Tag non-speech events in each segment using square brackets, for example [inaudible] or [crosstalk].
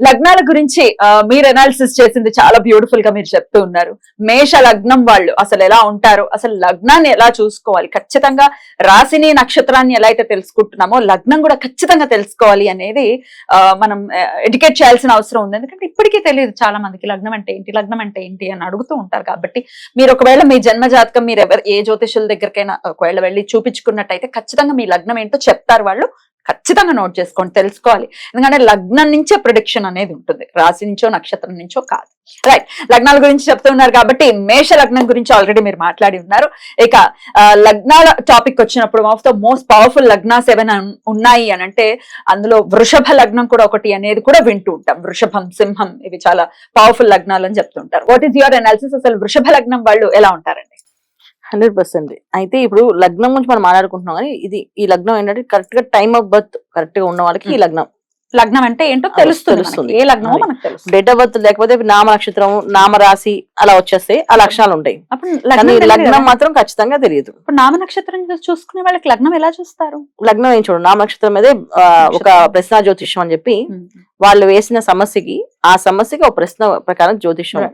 లగ్నాల గురించి మీరు అనాలిసిస్ చేసింది చాలా బ్యూటిఫుల్గా మీరు చెప్తూ ఉన్నారు. మేష లగ్నం వాళ్ళు అసలు ఎలా ఉంటారు అసలు లగ్నాన్ని ఎలా చూసుకోవాలి ఖచ్చితంగా రాశిని నక్షత్రాన్ని ఎలా అయితే తెలుసుకుంటున్నామో లగ్నం కూడా ఖచ్చితంగా తెలుసుకోవాలి అనేది ఆ, మనం ఎడ్యుకేట్ చేయాల్సిన అవసరం ఉంది. ఎందుకంటే ఇప్పటికీ తెలియదు చాలా మందికి లగ్నం అంటే ఏంటి లగ్నం అంటే ఏంటి అని అడుగుతూ ఉంటారు కాబట్టి మీరు ఒకవేళ మీ జన్మ జాతకం మీరు ఎవరు ఏ జ్యోతిషుల దగ్గరకైనా ఒకవేళ వెళ్ళి చూపించుకున్నట్టయితే ఖచ్చితంగా మీ లగ్నం ఏంటో చెప్తారు వాళ్ళు. ఖచ్చితంగా నోట్ చేసుకోండి తెలుసుకోవాలి. ఎందుకంటే లగ్నం నుంచే ప్రొడిక్షన్ అనేది ఉంటుంది. రాశి నుంచో నక్షత్రం నుంచో కాదు. రైట్ లగ్నాల గురించి చెప్తూ ఉన్నారు కాబట్టి మేష లగ్నం గురించి ఆల్రెడీ మీరు మాట్లాడి ఉన్నారు. ఇక లగ్నాల టాపిక్ వచ్చినప్పుడు ఆఫ్ ద మోస్ట్ పవర్ఫుల్ లగ్నాస్ ఏమైనా ఉన్నాయి అని అంటే అందులో వృషభ లగ్నం కూడా ఒకటి అనేది కూడా వింటూ ఉంటాం. వృషభం సింహం ఇవి చాలా పవర్ఫుల్ లగ్నాలు అని చెప్తుంటారు వాట్ ఈస్ యువర్ అనాలిసిస్ అసలు వృషభ లగ్నం వాళ్ళు ఎలా ఉంటారండి? హండ్రెడ్ పర్సెంట్ అయితే ఇప్పుడు లగ్నం గురించి మనం మాట్లాడుకుంటున్నాం కానీ ఇది ఈ లగ్నం ఏంటంటే కరెక్ట్గా టైమ్ ఆఫ్ బర్త్ కరెక్ట్గా ఉన్న వాళ్ళకి ఈ లగ్నం లగ్నం అంటే ఏంటో తెలుస్తుంది. ఏ లగ్నమో అది. మనకు తెలుస్తుంది డేట్ ఆఫ్ బర్త్ లేకపోతే నామ నక్షత్రం నామ రాశి అలా వచ్చేస్తాయి ఆ లక్షణాలు ఉంటాయి కానీ లగ్నం లగ్నం. మాత్రం ఖచ్చితంగా తెలియదు ఇప్పుడు నామ నక్షత్రం చూసుకునే వాళ్ళకి లగ్నం ఎలా చూస్తారు లగ్నం ఏం చూడు నామ నక్షత్రం మీదే ఒక. ప్రశ్న జ్యోతిష్యం అని చెప్పి వాళ్ళు వేసిన సమస్యకి ఆ సమస్యకి ఒక ప్రశ్న ప్రకారం జ్యోతిష్యం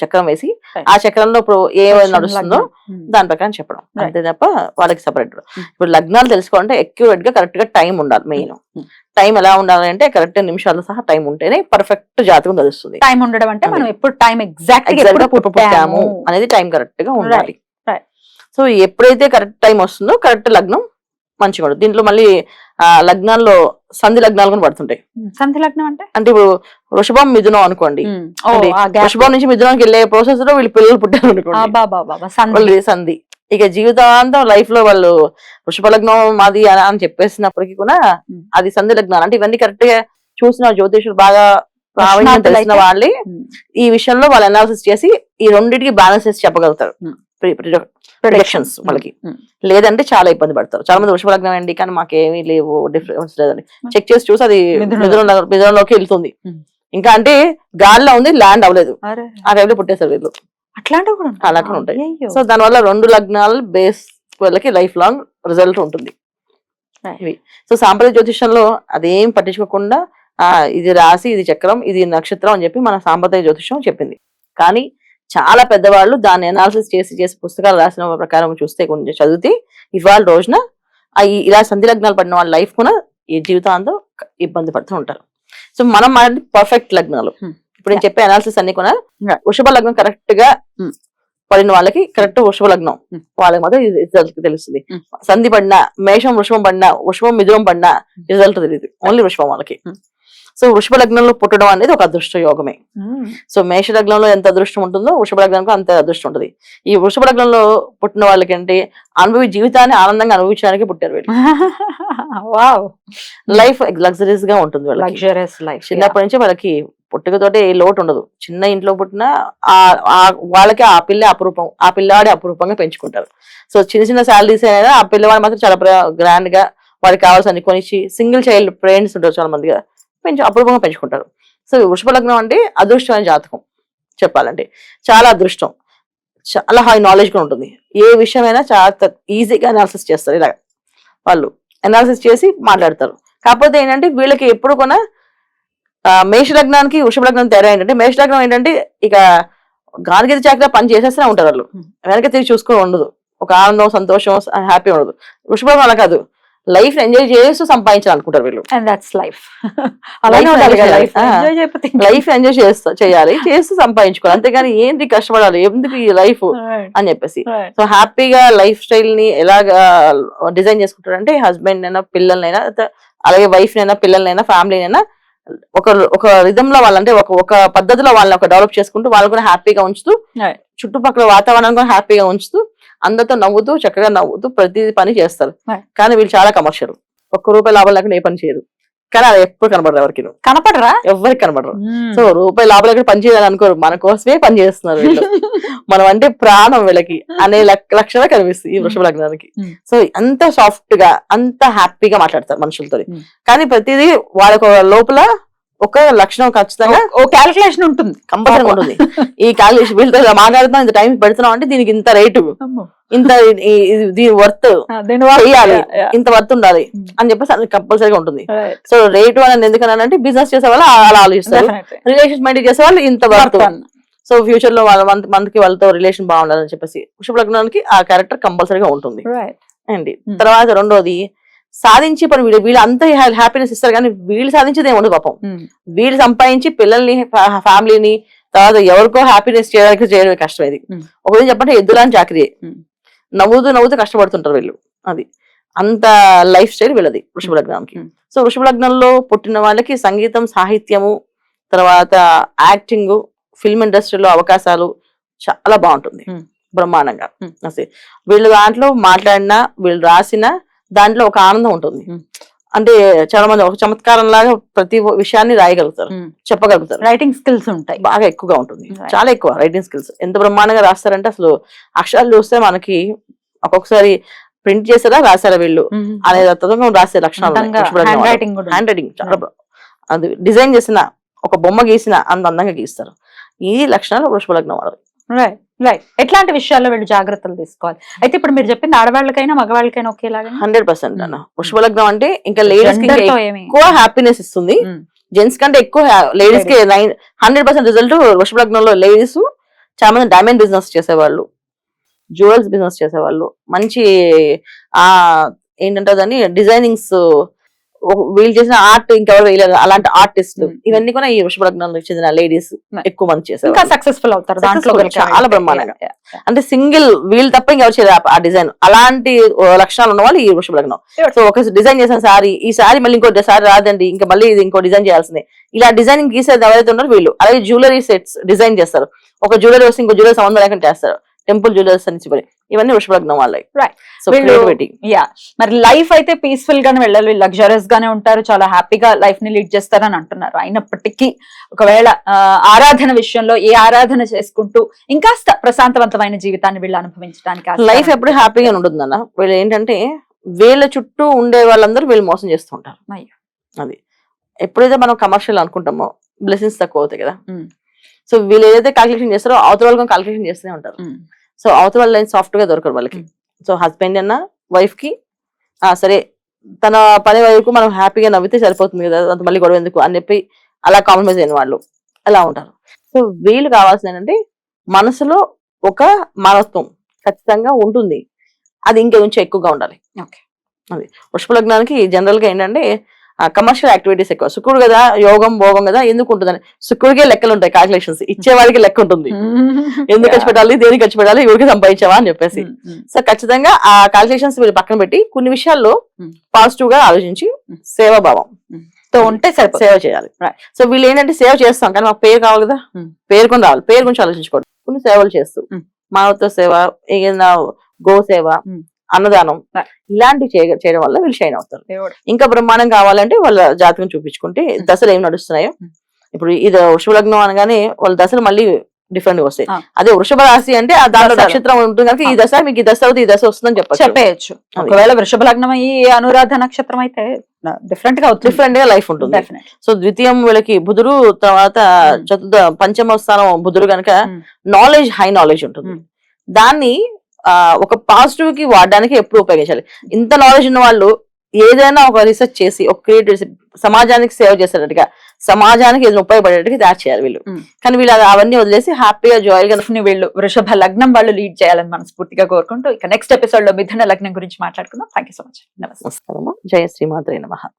చక్రం వేసి. ఆ చక్రంలో ఇప్పుడు ఏ. నడుస్తుందో. దాని ప్రకారం చెప్పడం. అంతే తప్ప వాళ్ళకి సపరేట్ Hmm. ఇప్పుడు లగ్నాలు తెలుసుకోవాలంటే అక్యురేట్గా కరెక్ట్గా టైం ఉండాలి మెయిన్ Hmm. టైం ఎలా ఉండాలి అంటే కరెక్ట్ నిమిషాలతో సహా టైం ఉంటేనే పర్ఫెక్ట్ జాతకం తెలుస్తుంది టైం ఉండడం అంటే మనం. ఎప్పుడు టైం ఎగ్జాక్ట్ పుట్టాము అనేది టైం కరెక్ట్గా ఉండాలి. సో ఎప్పుడైతే కరెక్ట్ టైం వస్తుందో కరెక్ట్ లగ్నం ఉంటుంది దీంట్లో మళ్ళీ ఆ లగ్నాల్లో సంధి లగ్నాలు కూడా పడుతుంటాయి. సంధి లగ్నం అంటే? అంటే ఇప్పుడు వృషభం మిథునం అనుకోండి. వృషభం నుంచి మిథునానికి వెళ్ళే ప్రాసెస్లో వీళ్ళు పిల్లలు పుట్టారు అనుకోండి. సంధి. ఇక జీవితాంతం లైఫ్లో వాళ్ళు వృషభ లగ్నం మాది అని చెప్పేసినప్పటికీ కూడా. అది సంధి లగ్నాలు. అంటే ఇవన్నీ కరెక్ట్గా చూసిన జ్యోతిషులు బాగా ప్రావీణ్యం తెలిసిన వాళ్ళే. ఈ విషయంలో వాళ్ళు అనాలిసిస్ చేసి ఈ రెండింటికి బ్యాలెన్స్ చేసి చెప్పగలుగుతారు. ప్రొడక్షన్స్ వాళ్ళకి. లేదంటే చాలా ఇబ్బంది పడతారు చాలా మంది వృషభ లగ్నం అండి కానీ మాకేమీ లేవు డిఫరెన్స్ ఉమ్. చెక్ చేసి చూసి అది మిథునంలోకి వెళ్తుంది. ఇంకా అంటే గాలిలో ఉంది ల్యాండ్ అవ్వలేదు ఆ టైంలో పుట్టేశారు వీళ్ళు అట్లాంటివి కూడా? అలా కూడా ఉంటాయి. సో దానివల్ల రెండు లగ్నాలు బేస్ వాళ్ళకి లైఫ్ లాంగ్ రిజల్ట్ ఉంటుంది. ఇవి సో సాంప్రదాయ జ్యోతిషంలో అదేం పట్టించుకోకుండా ఆ ఇది రాశి ఇది చక్రం ఇది నక్షత్రం అని చెప్పి మన సాంప్రదాయ జ్యోతిషం చెప్పింది కానీ చాలా పెద్దవాళ్ళు దాన్ని అనాలిసిస్ చేసి చేసి పుస్తకాలు రాసిన ప్రకారం చూస్తే కొంచెం చదివితే ఇవాళ రోజున ఇలా సంధి లగ్నాలు పడిన వాళ్ళ లైఫ్ కూడా ఈ జీవితాంతం ఇబ్బంది పడుతూ ఉంటారు సో మనం మాట్లాడి పర్ఫెక్ట్ లగ్నాలు. ఇప్పుడు నేను చెప్పే అనాలిసిస్ అన్ని కూడా. వృషభ లగ్నం కరెక్ట్గా. పడిన వాళ్ళకి కరెక్ట్ వృషభ లగ్నం. వాళ్ళకి మాత్రం రిజల్ట్ తెలుస్తుంది. సంధి పడినా మేషం వృషభం పడినా వృషభం మిథునం పడినా రిజల్ట్ తెలియదు ఓన్లీ వృషభం వాళ్ళకి. సో వృషభ లగ్నంలో పుట్టడం అనేది ఒక అదృష్ట యోగమే. సో మేష లగ్నంలో ఎంత అదృష్టం ఉంటుందో వృషభ లగ్నానికి అంత అదృష్టం ఉంటుంది. ఈ వృషభ లగ్నంలో పుట్టిన వాళ్ళకి అంటే అనుభవి జీవితాన్ని ఆనందంగా అనుభవించడానికి పుట్టారు వీళ్ళు. [laughs] లైఫ్ లగ్జరీస్గా ఉంటుంది వాళ్ళకి. లగ్జరియస్ లైఫ్ చిన్నప్పటి నుంచి వాళ్ళకి పుట్టుకతోటే ఏ లోటు ఉండదు. చిన్న ఇంట్లో పుట్టిన ఆ ఆ- వాళ్ళకి ఆ పిల్ల అపురూపం ఆ పిల్లవాడి అపురూపంగా పెంచుకుంటారు. సో చిన్న చిన్న శాలరీస్ అయినా ఆ పిల్లవాడు మాత్రం చాలా గ్రాండ్గా వాడికి కావాల్సిన కొనిచ్చి సింగిల్ చైల్డ్ పేరెంట్స్ ఉంటారు చాలా మందిగా. పెంచు అపూర్వంగా పెంచుకుంటారు. సో వృషభ లగ్నం అంటే అదృష్టమైన జాతకం చెప్పాలంటే. చాలా అదృష్టం. చాలా హై నాలెడ్జ్గా ఉంటుంది. ఏ విషయమైనా చాలా ఈజీగా అనాలిసిస్ చేస్తారు ఇలా వాళ్ళు అనాలిసిస్ చేసి మాట్లాడతారు. కాకపోతే ఏంటంటే వీళ్ళకి ఎప్పుడు కూడా మేషలగ్నానికి మేష లగ్నానికి వృషభ లగ్నం తేడా ఏంటంటే మేష లగ్నం ఏంటంటే ఇక గాలిగీత చాకరా పని చేసేస్తూనే ఉంటారు వాళ్ళు. వెనక తిరిగి చూసుకొని ఉండదు. ఒక ఆనందం సంతోషం హ్యాపీ ఉండదు. వృషభ అలా కాదు. లైఫ్ ఎంజాయ్ చేస్తూ సంపాదించాలనుకుంటారు వీళ్ళు. అండ్ దట్స్ లైఫ్ అలానే ఉండాలి లైఫ్. ఎంజాయ్ చేయకపోతే లైఫ్ ఎంజాయ్ చేస్తూ చేయాలి చేస్తూ సంపాదించుకోవాలి. అంతేగాని ఏంటి కష్టపడాలి ఎందుకు ఈ లైఫ్ అని చెప్పేసి. సో హ్యాపీగా లైఫ్ స్టైల్ని ఎలాగా డిజైన్ చేసుకుంటారంటే హస్బెండ్ అయినా పిల్లలనైనా త- అలాగే వైఫ్ నైనా పిల్లలనైనా ఫ్యామిలీనైనా ఒక ఒక రిధమ్లో వాళ్ళంటే ఒక ఒక పద్ధతిలో వాళ్ళని ఒక డెవలప్ చేసుకుంటూ వాళ్ళు కూడా హ్యాపీగా ఉంచుతూ. చుట్టుపక్కల వాతావరణం కూడా హ్యాపీగా ఉంచుతూ అందరితో నవ్వుతూ చక్కగా నవ్వుతూ ప్రతి పని చేస్తారు. కానీ వీళ్ళు చాలా కమర్షియల్ ఒక్క రూపాయి లాభం లేకుండా ఏ పని చేయరు. కానీ అది ఎప్పుడు కనబడరు ఎవరికి. కనపడరా? ఎవరికి కనబడరు. మ్మ్. సో రూపాయి లోపల ఎక్కడ పని చేయాలని అనుకోరు. మన కోసమే పని చేస్తున్నారు వీళ్ళు. [laughs] మనం అంటే ప్రాణం వీళ్ళకి అనే లక్- లక్షణమే కనిపిస్తుంది ఈ వృషభ లగ్నానికి. Hmm. సో అంత సాఫ్ట్గా అంత హ్యాపీగా మాట్లాడతారు మనుషులతో Hmm. కానీ ప్రతిదీ వాళ్ళకు లోపల ఒక లక్షణం ఖచ్చితంగా ఓ క్యాల్కులేషన్ ఉంటుంది కంపల్సరీ ఉంటుంది. [laughs] ఈ క్యాలిక్యులేషన్ వీళ్ళతో మాట్లాడుతున్నాం ఇంత టైం పెడుతున్నాం అంటే దీనికి ఇంత రేటు ఇంత దీని వర్త్ చేయాలి ఇంత వర్త్ ఉండాలి. అని చెప్పేసి కంపల్సరీగా ఉంటుంది. సో రేటు అనేది ఎందుకనంటే బిజినెస్ చేసే వాళ్ళు అలా ఆలోచిస్తారు. రిలేషన్ మెయింటైన్ చేసే వాళ్ళు ఇంత వర్త్ సో ఫ్యూచర్లో వాళ్ళ మంత్ మంత్కి వాళ్ళతో రిలేషన్ బాగుండాలని చెప్పేసి వృషభ లగ్నానికి ఆ క్యారెక్టర్ కంపల్సరీగా ఉంటుంది. అండి. Hmm. తర్వాత రెండోది సాధించి పని వీళ్ళు వీళ్ళు అంత హ్యాపీనెస్ ఇస్తారు కానీ వీళ్ళు సాధించేది ఏముండదు పాపం వీళ్ళు సంపాదించి పిల్లల్ని ఫ్యామిలీని తర్వాత ఎవరికో హ్యాపీనెస్ చేయడానికి చేయడం కష్టం ఇది. ఒకటి చెప్పంటే ఎద్దులాని చాకరీ. నవ్వుతూ నవ్వుతూ కష్టపడుతుంటారు వీళ్ళు అది అంత లైఫ్ స్టైల్ వీళ్ళది వృషభ లగ్నానికి. సో వృషభ లగ్నంలో పుట్టిన వాళ్ళకి సంగీతం సాహిత్యము తర్వాత యాక్టింగ్ ఫిల్మ్ ఇండస్ట్రీలో అవకాశాలు చాలా బాగుంటుంది. బ్రహ్మాండంగా. అసలు వీళ్ళు దాంట్లో మాట్లాడినా వీళ్ళు రాసిన దాంట్లో ఒక ఆనందం ఉంటుంది. అంటే చాలా మంది ఒక చమత్కారం లాగా ప్రతి విషయాన్ని రాయగలుగుతారు చెప్పగలుగుతారు. రైటింగ్ స్కిల్స్ ఉంటాయి. బాగా ఎక్కువగా ఉంటుంది. చాలా ఎక్కువ రైటింగ్ స్కిల్స్ ఎంత బ్రహ్మాండంగా రాస్తారంటే అసలు అక్షరాలు చూస్తే మనకి ఒక్కొక్కసారి ప్రింట్ చేసారా రాశారా వీళ్ళు. అనే తత్వంగా రాసే లక్షణాలు హ్యాండ్ రైటింగ్ చాలా అది డిజైన్ చేసిన ఒక బొమ్మ గీసిన అంత అందంగా గీస్తారు. ఈ లక్షణాలు వృషభ లగ్నం వాడు రైట్ రైట్ ఎట్లాంటి విషయాల్లో వీళ్ళు జాగ్రత్తలు తీసుకోవాలి? అయితే ఇప్పుడు మీరు చెప్పింది ఆడవాళ్ళకైనా మగవాళ్ళకైనా ఒకేలాగా హండ్రెడ్ పర్సెంట్ అన్న. Hmm. వృషభ లగ్నం అంటే ఇంకా లేడీస్ ఏమి? ఎక్కువ హ్యాపీనెస్ ఇస్తుంది. Hmm. జెంట్స్ కంటే ఎక్కువ లేడీస్కి హండ్రెడ్ పర్సెంట్ రిజల్ట్ వృషభ లగ్నంలో లేడీస్ చాలా మంది డైమండ్ బిజినెస్ చేసేవాళ్ళు. జ్యువెల్స్ బిజినెస్ చేసేవాళ్ళు. మంచి ఆ ఏంటంటే దాన్ని? డిజైనింగ్స్ వీళ్ళు చేసిన ఆర్ట్ ఇంకెవరు వేయలేరు అలాంటి ఆర్టిస్ట్. ఇవన్నీ కూడా ఈ వృషభ లగ్నానికి చెందిన లేడీస్. ఎక్కువ మంది చేసేవాళ్ళు. సక్సెస్ఫుల్ అవుతారు దాంట్లో చాలా. బ్రహ్మాండంగా. అంటే సింగిల్ వీళ్ళు తప్ప ఇంకెవరు చేయరు ఆ- డిజైన్ అలాంటి లక్షణాలు ఉన్న వాళ్ళు ఈ వృషభ లగ్నం. Sure. సో ఒక డిజైన్ చేసిన సారీ ఈ సారీ మళ్ళీ ఇంకో సారీ రాదండి. ఇంకా మళ్ళీ ఇది ఇంకో డిజైన్ చేయాల్సిందే. ఇలా డిజైనింగ్ గీసేది ఎవరైతే ఉన్నారో వీళ్ళు. అలాగే జ్యువెలరీ సెట్స్ డిజైన్ చేస్తారు. ఒక జ్యువెలరీ వస్తే ఇంకో జ్యువెలరీ సంబంధం లేకుండా చేస్తారు. టెంపుల్ జ్యువెలర్స్ అని చెప్పి. ఇవన్నీ వృషభ లగ్నం వాళ్ళకి యా మరి లైఫ్ అయితే పీస్ఫుల్ గానే వెళ్ళాలి. లగ్జరియస్ గానే ఉంటారు. చాలా హ్యాపీగా లైఫ్ని లీడ్ చేస్తారని అంటున్నారు. అయినప్పటికీ ఒకవేళ ఆరాధన విషయంలో ఏ ఆరాధన చేసుకుంటూ ఇంకాస్త ప్రశాంతవంతమైన జీవితాన్ని వీళ్ళు అనుభవించడానికి లైఫ్ ఎప్పుడు హ్యాపీగా ఉంటుందన్న. వీళ్ళు ఏంటంటే వీళ్ళ చుట్టూ ఉండే వాళ్ళందరూ వీళ్ళు మోసం చేస్తుంటారు. అది. ఎప్పుడైతే మనం కమర్షియల్ అనుకుంటామో బ్లెస్సింగ్స్ తక్కువ అవుతాయి కదా. సో వీళ్ళు ఏదైతే క్యాలిక్యులేషన్ చేస్తారో అవతల వాళ్ళు క్యాలిక్యులేషన్ చేస్తూనే ఉంటారు. సో అవతల వాళ్ళ లైన్ సాఫ్ట్గా దొరకరు వాళ్ళకి. సో హస్బెండ్ అన్న వైఫ్కి ఆ సరే తన పని వరకు మనం హ్యాపీగా నవ్వితే సరిపోతుంది కదా అంత మళ్ళీ గొడవ ఎందుకు? అని చెప్పి అలా కాంప్రమైజ్ అయిన వాళ్ళు. అలా ఉంటారు. సో వీళ్ళు కావాల్సింది ఏంటంటే మనసులో ఒక మానవత్వం ఖచ్చితంగా ఉంటుంది. అది ఇంకా కొంచెం ఎక్కువగా ఉండాలి. Okay. అది. వృషభ లగ్నానికి జనరల్గా ఏంటంటే కమర్షియల్ యాక్టివిటీస్ ఎక్కువ. శుక్రుడు కదా యోగం భోగం కదా ఎందుకు ఉంటుందని? శుక్రుడికే లెక్కలు ఉంటాయి క్యాల్కులేషన్స్ ఇచ్చే వాడికి లెక్క ఉంటుంది. [laughs] ఎందుకు ఖర్చు పెట్టాలి దేనికి ఖర్చు పెట్టాలి ఎవరికి సంపాదించావా అని చెప్పేసి. సో ఖచ్చితంగా ఆ క్యాల్కులేషన్స్ వీళ్ళు పక్కన పెట్టి కొన్ని విషయాల్లో. పాజిటివ్గా ఆలోచించి. సేవాభావం. తో ఉంటే సేవ చేయాలి. సో వీళ్ళు ఏంటంటే సేవ చేస్తాం కానీ మాకు పేరు కావాలి కదా. Hmm. పేరు కొని రావాలి. పేరు గురించి ఆలోచించుకోవడం. కొన్ని సేవలు చేస్తూ. మానవత్వ సేవ ఏదైనా గో సేవ. అన్నదానం. ఇలాంటివి చేయ- చేయడం వల్ల వీళ్ళు షైన్ అవుతారు. ఇంకా బ్రహ్మాండం కావాలంటే వాళ్ళ జాతకం చూపించుకుంటే. దశలు ఏం నడుస్తున్నాయో. ఇప్పుడు ఇది వృషభ లగ్నం అనగానే వాళ్ళ దశలు మళ్ళీ డిఫరెంట్గా వస్తాయి. అదే వృషభ రాశి అంటే ఆ దాంట్లో. నక్షత్రం ఉంటుంది కనుక ఈ. దశ మీకు ఈ దశ అవుతుంది ఈ దశ వస్తుందని చెప్పచ్చు చెప్పేయచ్చు. ఒకవేళ వృషభ లగ్నం అయ్యి అనురాధ నక్షత్రం అయితే డిఫరెంట్గా డిఫరెంట్గా లైఫ్ ఉంటుంది. సో ద్వితీయం వీళ్ళకి బుధుడు తర్వాత. చతుర్థ పంచమ స్థానం బుధుడు కనుక. నాలెడ్జ్ హై నాలెడ్జ్ ఉంటుంది. దాన్ని ఒక పాజిటివ్కి వాడడానికి ఎప్పుడు ఉపయోగించాలి. ఇంత నాలెడ్జ్ ఉన్న వాళ్ళు ఏదైనా ఒక రీసెర్చ్ చేసి ఒక క్రియేటివ్ సమాజానికి సేవ చేసేటట్టుగా సమాజానికి ఏదైనా ఉపయోగపడేట్టుగా తయారు చేయాలి వీళ్ళు. కానీ వీళ్ళు అవన్నీ వదిలేసి హ్యాపీగా జాయ్గా వీళ్ళు వృషభ లగ్నం వాళ్ళు లీడ్ చేయాలని మనస్ఫూర్తిగా కోరుకుంటూ ఇక నెక్స్ట్ ఎపిసోడ్లో మిథున లగ్నం గురించి మాట్లాడుకుందాం. థ్యాంక్ యూ సో మచ్ నమస్తే. నమస్కారము. జయ శ్రీమాత్రే నమః.